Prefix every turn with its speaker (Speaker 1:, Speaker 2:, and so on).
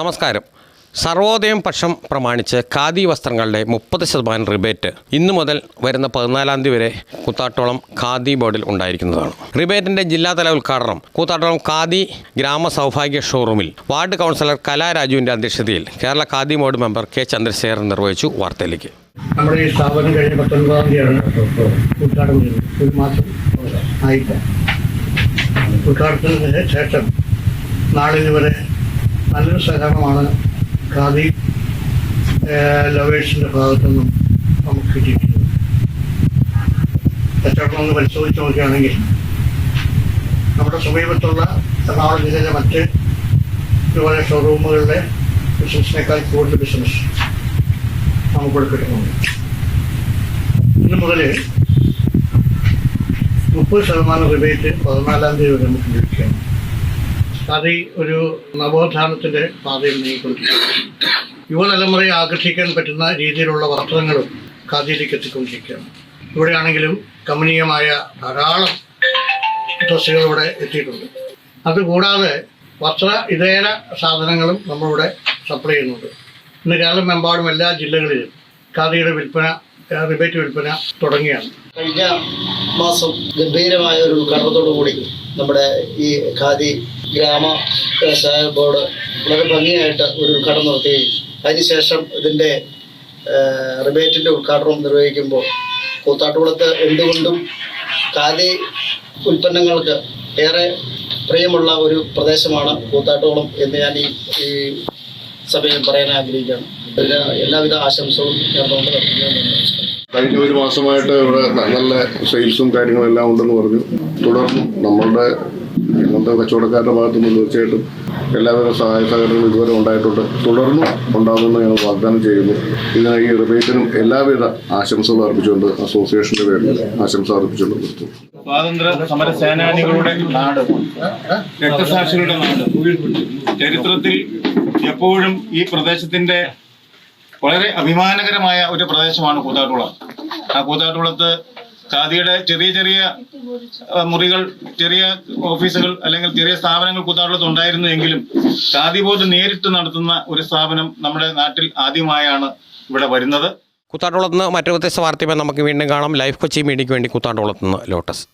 Speaker 1: നമസ്കാരം. സർവോദയം പക്ഷം പ്രമാണിച്ച് ഖാദി വസ്ത്രങ്ങളുടെ മുപ്പത് ശതമാനം റിബേറ്റ് ഇന്നു മുതൽ വരുന്ന പതിനാലാം തീയതി വരെ കൂത്താട്ടോളം ഖാദി ബോർഡിൽ ഉണ്ടായിരിക്കുന്നതാണ്. റിബേറ്റിന്റെ ജില്ലാതല ഉദ്ഘാടനം കൂത്താട്ടോളം ഖാദി ഗ്രാമ സൗഭാഗ്യ ഷോറൂമിൽ വാർഡ് കൗൺസിലർ കലാരാജുവിന്റെ അധ്യക്ഷതയിൽ Kerala Khadi board member K Chandrasekharan നിർവഹിച്ചു വാർത്തയിലേക്ക്.
Speaker 2: നമ്മുടെ ഈ സ്ഥാപനം കഴിഞ്ഞ പത്തൊൻപതാം തീയതിയാണ് ഉദ്ഘാടനം ഒരു മാസം ആയിട്ട്. ഉദ്ഘാടനത്തിന് ശേഷം നാളിന് വരെ നല്ലൊരു സഹകരണമാണ് ഖാദി ലവേഴ്സിന്റെ ഭാഗത്തു നിന്നും നമുക്ക് കിട്ടിയിട്ടുള്ളത്. കച്ചവടം ഒന്ന് പരിശോധിച്ച് നോക്കുകയാണെങ്കിൽ നമ്മുടെ സമീപത്തുള്ള എറണാകുളം ജില്ലയിലെ മറ്റ് ഇതുപോലെ ഷോറൂമുകളിലെ ബിസിനസ്സിനേക്കാൾ കൂടുതൽ ബിസിനസ് നമുക്കിവിടെ കിട്ടുന്നുണ്ട്. ഇന്ന് മുതൽ മുപ്പത് ശതമാനം റിബേറ്റ് പതിനാലാം തീയതി വരെ നമുക്ക് ലഭിക്കുകയാണ്. അത് ഒരു നവോത്ഥാനത്തിന്റെ പാതയിൽ നീങ്ങിക്കൊണ്ടിരിക്കുകയാണ് യുവതലമുറയെ ആകർഷിക്കാൻ പറ്റുന്ന രീതിയിലുള്ള വസ്ത്രങ്ങളും ഖാദിയിലേക്ക് എത്തിക്കൊണ്ടിരിക്കുകയാണ്. ഇവിടെയാണെങ്കിലും കമനീയമായ ധാരാളം ഡ്രസ്സുകൾ ഇവിടെ എത്തിയിട്ടുണ്ട്. അതുകൂടാതെ വസ്ത്ര ഇതര സാധനങ്ങളും നമ്മളിവിടെ സപ്ലൈ ചെയ്യുന്നുണ്ട്. ഇന്ന് കേരളമെമ്പാടും എല്ലാ ജില്ലകളിലും ഖാദിയുടെ വിൽപ്പന റിബേറ്റ് വിൽപ്പന തുടങ്ങിയാണ്.
Speaker 3: കഴിഞ്ഞ മാസം ഗംഭീരമായ ഒരു ഉദ്ഘാടനത്തോടു കൂടി നമ്മുടെ ഈ ഖാദി ഗ്രാമ വ്യവസായ ബോർഡ് വളരെ ഭംഗിയായിട്ട് ഒരു ഉദ്ഘാടനം നടത്തുകയും അതിനുശേഷം ഇതിന്റെ റിബേറ്റിന്റെ ഉദ്ഘാടനം നിർവഹിക്കുമ്പോൾ കൂത്താട്ടുകുളത്ത് എന്തുകൊണ്ടും ഖാദി ഉൽപ്പന്നങ്ങൾക്ക് ഏറെ പ്രിയമുള്ള ഒരു പ്രദേശമാണ് കൂത്താട്ടുകുളം എന്ന് ഞാൻ ഈ ഈ സഭയിൽ പറയാൻ ആഗ്രഹിക്കുകയാണ്. എല്ലാവിധ ആശംസകളും ഞാൻ നിർത്തുന്നു നമസ്കാരം
Speaker 4: കഴിഞ്ഞ ഒരു മാസമായിട്ട് ഇവിടെ നല്ല സെയിൽസും കാര്യങ്ങളും എല്ലാം ഉണ്ടെന്ന് പറഞ്ഞു. തുടർന്ന് നമ്മളുടെ ഇന്നത്തെ കച്ചവടക്കാരുടെ ഭാഗത്തു നിന്ന് തീർച്ചയായിട്ടും എല്ലാവിധ സഹായ സഹകരണങ്ങളും ഇതുവരെ ഉണ്ടായിട്ടുണ്ട്. തുടർന്നും ഉണ്ടാകുമെന്ന് ഞങ്ങൾ വാഗ്ദാനം ചെയ്യുന്നു. ഇതിന് ഈ റിബേറ്റിനും എല്ലാവിധ ആശംസകളും അർപ്പിച്ചുകൊണ്ട് അസോസിയേഷന്റെ പേരിൽ ആശംസ അർപ്പിച്ചുകൊണ്ട്
Speaker 5: സ്വാതന്ത്ര്യ സമര സേനാനികളുടെ നാട്. രക്തസാക്ഷികളുടെ നാട്. ചരിത്രത്തിൽ എപ്പോഴും ഈ പ്രദേശത്തിന്റെ വളരെ അഭിമാനകരമായ ഒരു പ്രദേശമാണ് കൂത്താട്ടുകുളം. ആ കൂത്താട്ടുകുളത്ത് ഖാദിയുടെ ചെറിയ ചെറിയ മുറികൾ ചെറിയ ഓഫീസുകൾ അല്ലെങ്കിൽ ചെറിയ സ്ഥാപനങ്ങൾ കൂത്താട്ടുളത്ത് ഉണ്ടായിരുന്നു എങ്കിലും ഖാദി ബോർഡ് നേരിട്ട് നടത്തുന്ന ഒരു സ്ഥാപനം നമ്മുടെ നാട്ടിൽ ആദ്യമായാണ് ഇവിടെ വരുന്നത്.
Speaker 1: കൂത്താട്ടുളത്ത് നിന്ന് മറ്റു വ്യത്യസ്ത വാർത്തയുമായി നമുക്ക് വീണ്ടും കാണാം. ലൈഫ് കൊച്ചി മീഡിയയ്ക്ക് വേണ്ടി കൂത്താട്ടുളത്ത് നിന്ന് ലോട്ടസ്.